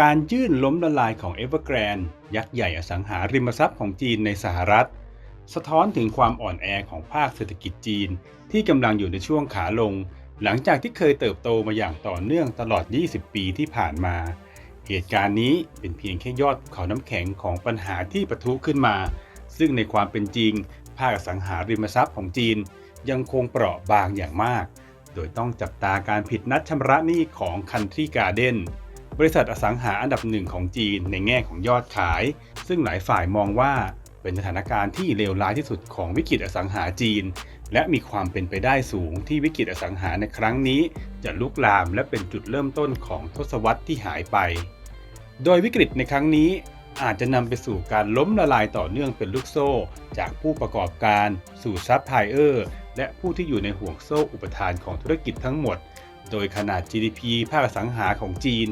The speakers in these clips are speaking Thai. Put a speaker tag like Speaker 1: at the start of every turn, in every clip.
Speaker 1: การยื่นล้มละลายของ Evergrande ยักษ์ใหญ่อสังหาริมทรัพย์ของจีนในสหรัฐ สะท้อนถึงความอ่อนแอของภาคเศรษฐกิจจีน ที่กำลังอยู่ในช่วงขาลง หลังจากที่เคยเติบโตมาอย่างต่อเนื่องตลอด 20 ปีที่ผ่านมา เหตุการณ์นี้เป็นเพียงแค่ยอดเขาน้ำแข็งของปัญหาที่ปะทุขึ้นมา ซึ่งในความเป็นจริง ภาคอสังหาริมทรัพย์ของจีน ยังคงเปราะบางอย่างมาก โดยต้องจับตาการผิดนัดชำระหนี้ของ Country Garden บริษัทอสังหาอันดับหนึ่งของจีนในแง่ของยอดขาย ซึ่งหลายฝ่ายมองว่าเป็นสถานการณ์ที่เลวร้ายที่สุดของวิกฤตอสังหาจีน และมีความเป็นไปได้สูงที่วิกฤตอสังหาในครั้งนี้ จะลุกลามและเป็นจุดเริ่มต้นของทศวรรษที่หายไป โดยวิกฤตในครั้งนี้อาจจะนำไปสู่การล้มละลายต่อเนื่องเป็นลูกโซ่ จากผู้ประกอบการสู่ซัพพลายเออร์และผู้ที่อยู่ในห่วงโซ่อุปทานของธุรกิจทั้งหมด โดยขนาด GDP ภาคสังหาของจีน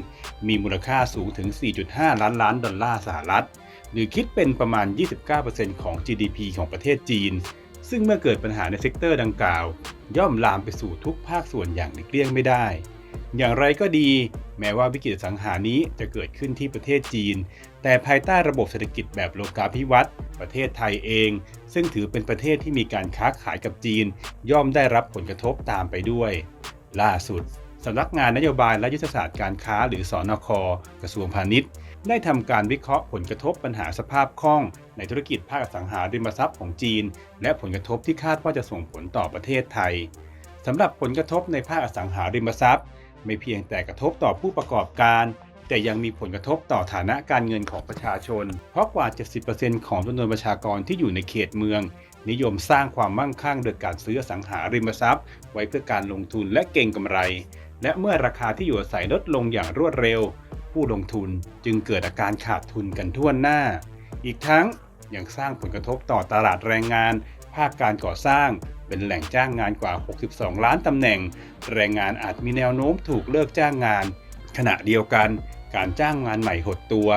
Speaker 1: มีมูลค่าสูงถึง 4.5 ล้านล้านดอลลาร์สหรัฐ หรือคิดเป็นประมาณ 29%ของ GDP ของประเทศจีน ซึ่งเมื่อเกิดปัญหาในเซกเตอร์ดังกล่าว ย่อมลามไปสู่ทุกภาคส่วนอย่างหลีกเลี่ยงไม่ได้ อย่างไรก็ดี แม้ว่าวิกฤตสังหานี้จะเกิดขึ้นที่ประเทศจีน แต่ภายใต้ระบบเศรษฐกิจแบบโลกาภิวัตน์ประเทศไทยเอง ซึ่งถือเป็นประเทศที่มีการค้าขายกับจีน ย่อมได้รับผลกระทบตามไปด้วย ล่าสุดสำนักงานนโยบายและยุทธศาสตร์การค้าหรือสอนคกระทรวงพาณิชย์ ได้ทำการวิเคราะห์ผลกระทบปัญหาสภาพคล่อง ในธุรกิจภาคอสังหาริมทรัพย์ของจีน และผลกระทบที่คาดว่าจะส่งผลต่อประเทศไทยสำหรับผลกระทบในภาคอสังหาริมทรัพย์ ไม่เพียงแต่กระทบต่อผู้ประกอบการ แต่ยังมีผลกระทบต่อฐานะการเงินของประชาชน เพราะกว่า 70%ของจำนวนประชากรที่อยู่ในเขตเมือง นิยมสร้างความมั่งคั่งโดยการซื้อสังหาริมทรัพย์ ไว้เพื่อการลงทุนและเก็งกำไร และเมื่อราคาที่อยู่อาศัยลดลงอย่างรวดเร็ว ผู้ลงทุนจึงเกิดอาการขาดทุนกันทั่วหน้า อีกทั้งยังสร้างผลกระทบต่อตลาดแรงงาน ภาคการก่อสร้างเป็นแหล่งจ้างงานกว่า 62 ล้านตำแหน่ง แรงงานอาจมีแนวโน้มถูกเลิกจ้างงาน ขณะเดียวกัน การจ้างงานใหม่หดตัว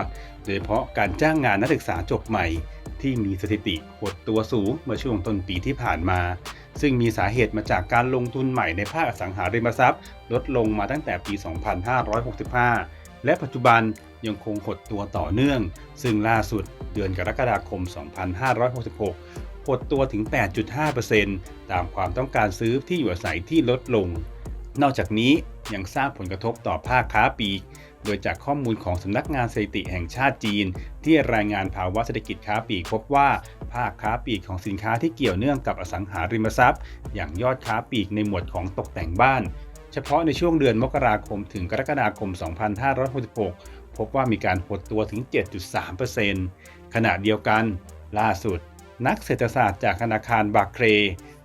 Speaker 1: โดยเฉพาะการจ้างงานนักศึกษาจบใหม่ ที่มีสถิติหดตัวสูงเมื่อช่วงต้นปีที่ผ่านมา ซึ่งมีสาเหตุมาจากการลงทุนใหม่ในภาคอสังหาริมทรัพย์ ลดลงมาตั้งแต่ปี 2565 และปัจจุบันยังคงหดตัวต่อเนื่อง ซึ่งล่าสุดเดือนกรกฎาคม 2566 หดตัวถึง 8.5%ตามความต้องการซื้อที่อยู่อาศัยที่ลดลง นอกจากนี้ยังสร้างผลกระทบต่อภาคค้าปลีก โดยจากข้อมูลของสำนักงานสถิติแห่งชาติจีน ที่รายงานภาวะเศรษฐกิจค้าปลีกพบว่า ภาคค้าปลีกของสินค้าที่เกี่ยวเนื่องกับอสังหาริมทรัพย์ อย่างยอดค้าปลีกในหมวดของตกแต่งบ้าน เฉพาะในช่วงเดือนมกราคมถึงกรกฎาคม 2566 พบว่ามีการหดตัวถึง 7.3%ขณะเดียวกัน ล่าสุด นักเศรษฐศาสตร์จากธนาคารบาเคร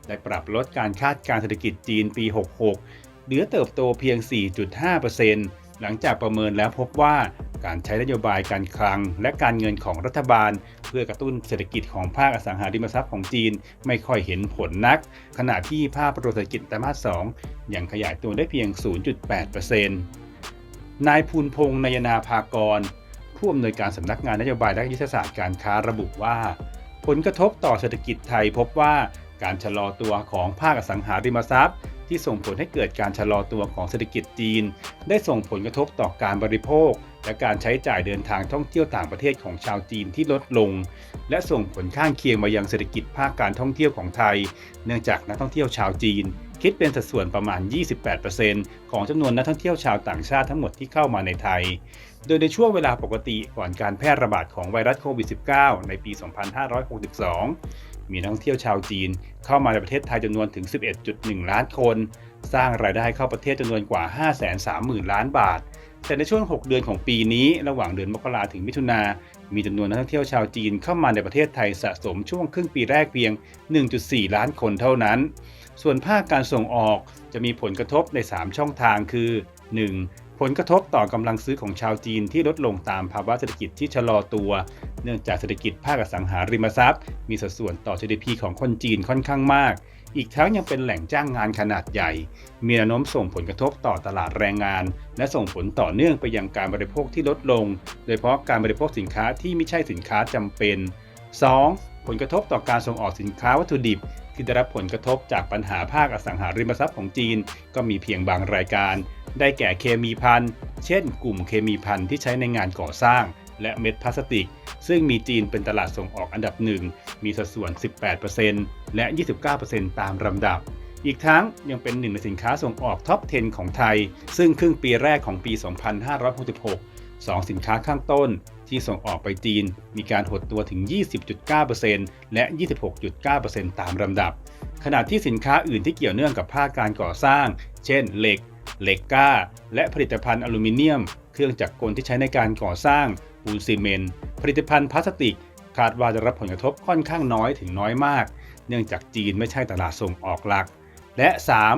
Speaker 1: ได้ปรับลดการคาดการณ์เศรษฐกิจจีนปี 66 เหลือเติบโตเพียง 4.5% หลังจากประเมินแล้วพบว่าการใช้นโยบายการคลัง และการเงินของรัฐบาล เพื่อกระตุ้นเศรษฐกิจของภาคอสังหาริมทรัพย์ของจีนไม่ค่อยเห็นผลนัก ขณะที่ภาพรวมเศรษฐกิจไตรมาส2ยังขยายตัวได้เพียง 0.8%นายภูลพงษ์นายนาภากรผู้อำนวยการสำนักงานนโยบายและยุทธศาสตร์การค้าระบุว่า ผลกระทบต่อเศรษฐกิจไทยพบว่าการชะลอตัวของภาคอสังหาริมทรัพย์ ที่ส่งผลให้เกิดการชะลอตัวของเศรษฐกิจจีน ได้ส่งผลกระทบต่อการบริโภค และการใช้จ่ายเดินทางท่องเที่ยวต่างประเทศของชาวจีนที่ลดลง และส่งผลข้างเคียงมายังเศรษฐกิจภาคการท่องเที่ยวของไทย เนื่องจากนักท่องเที่ยวชาวจีน คิดเป็นสัดส่วนประมาณ 28%ของจำนวนนักท่องเที่ยวชาวต่างชาติทั้งหมดที่เข้ามาในไทย โดยในช่วงเวลาปกติก่อนการแพร่ระบาดของไวรัสโควิด -19 ในปี 2562 มีนักท่องเที่ยวชาวจีน เข้ามาในประเทศไทยจำนวนถึง 11.1 ล้านคน สร้างรายได้เข้าประเทศจำนวนกว่า 530,000 ล้านบาท แต่ในช่วง 6 เดือนของปีนี้ ระหว่างเดือนมกราถึงมิถุนา มีจำนวนนักท่องเที่ยวชาวจีนเข้ามาในประเทศไทยสะสมช่วงครึ่งปีแรกเพียง 1.4 ล้านคนเท่านั้น ส่วนภาคการส่งออกจะมีผลกระทบใน 3 ช่องทางคือ 1. ผลกระทบต่อกำลังซื้อของชาวจีนที่ลดลงตามภาวะเศรษฐกิจที่ชะลอตัว เนื่องจากเศรษฐกิจภาคอสังหาริมทรัพย์ มีสัดส่วนต่อ GDP ของคนจีนค่อนข้างมาก อีกทั้งยังเป็นแหล่งจ้างงานขนาดใหญ่ มีแนวโน้มส่งผลกระทบต่อตลาดแรงงาน และส่งผลต่อเนื่องไปยังการบริโภคที่ลดลง โดยเฉพาะการบริโภคสินค้าที่ไม่ใช่สินค้าจำเป็น 2. ผลกระทบต่อการส่งออกสินค้าวัตถุดิบ ที่ได้รับผลกระทบจากปัญหาภาคอสังหาริมทรัพย์ของจีน ก็มีเพียงบางรายการ ได้แก่เคมีพันเช่น กลุ่มเคมีพันที่ใช้ในงานก่อสร้าง และเม็ดพลาสติก ซึ่งมีจีนเป็นตลาดส่งออกอันดับหนึ่งมีสัดส่วน 18%และ 29%ตามลำดับอีกทั้งยังเป็นหนึ่งในสินค้าส่งออกท็อป 10 ของไทย ซึ่งครึ่งปีแรกของปี 2566สองสินค้าข้างต้น ที่ส่งออกไปจีน มีการหดตัวถึง 20.9%และ 26.9%ตามลำดับ ขณะที่สินค้าอื่นที่เกี่ยวเนื่องกับภาคการก่อสร้าง เช่น เหล็ก เหล็กกล้า และผลิตภัณฑ์อลูมิเนียม เครื่องจักรกลที่ใช้ในการก่อสร้างปูนซีเมนต์ ผลิตภัณฑ์พลาสติก คาดว่าจะรับผลกระทบค่อนข้างน้อยถึงน้อยมาก เนื่องจากจีนไม่ใช่ตลาดส่งออกหลัก และ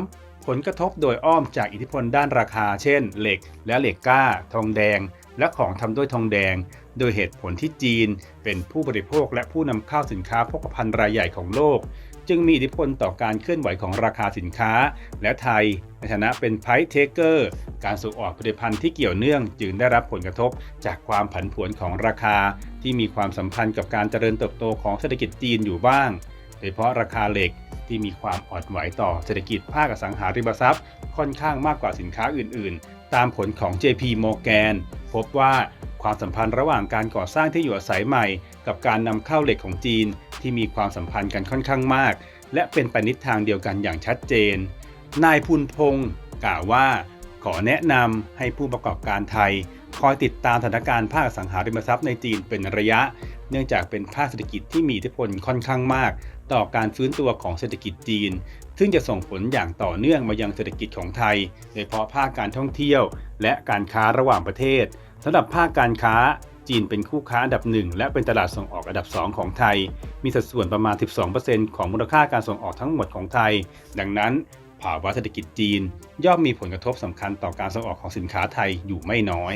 Speaker 1: 3. ผลกระทบโดยอ้อมจากอิทธิพลด้านราคา เช่น เหล็ก และเหล็กกล้า ทองแดง และของทำด้วยทองแดง โดยเหตุผลที่จีนเป็นผู้บริโภคและผู้นำเข้าสินค้าโภคภัณฑ์รายใหญ่ของโลก จึงมีอิทธิพลต่อการเคลื่อนไหวของราคาสินค้า และไทย ในฐานะเป็นไพรเทเกอร์ การส่งออกผลิตภัณฑ์ที่เกี่ยวเนื่อง จึงได้รับผลกระทบจากความผันผวนของราคา ที่มีความสัมพันธ์กับการเจริญเติบโตของเศรษฐกิจจีนอยู่บ้าง โดยเฉพาะราคาเหล็กที่มีความอ่อนไหวต่อเศรษฐกิจภาคอสังหาริมทรัพย์ ค่อนข้างมากกว่าสินค้าอื่น ๆ ตามผลของ JP Morgan พบว่าความสัมพันธ์ระหว่างการก่อสร้างที่อยู่อาศัยใหม่ กับการนำเข้าเหล็กของจีน ที่มีความสัมพันธ์กันค่อนข้างมาก และเป็นไปนิศทางเดียวกันอย่างชัดเจน นายพุนพงศ์กล่าวว่า ขอแนะนำให้ผู้ประกอบการไทย คอยติดตามสถานการณ์ภาคสังหาริมทรัพย์ในจีนเป็นระยะ เนื่องจากเป็นภาคเศรษฐกิจที่มีอิทธิพลค่อนข้างมาก ต่อการฟื้นตัวของเศรษฐกิจจีน ซึ่งจะส่งผลอย่างต่อเนื่องมายังเศรษฐกิจของไทย โดยเฉพาะภาคการท่องเที่ยว และการค้าระหว่างประเทศสำหรับภาคการค้าจีนเป็นคู่ค้าอันดับหนึ่งและเป็นตลาดส่งออกอันดับ 2 ของไทย มีสัดส่วนประมาณ 12%ของมูลค่าการส่งออกทั้งหมดของไทย ดังนั้นภาวะเศรษฐกิจจีน ย่อมมีผลกระทบสำคัญต่อการส่งออกของสินค้าไทยอยู่ไม่น้อย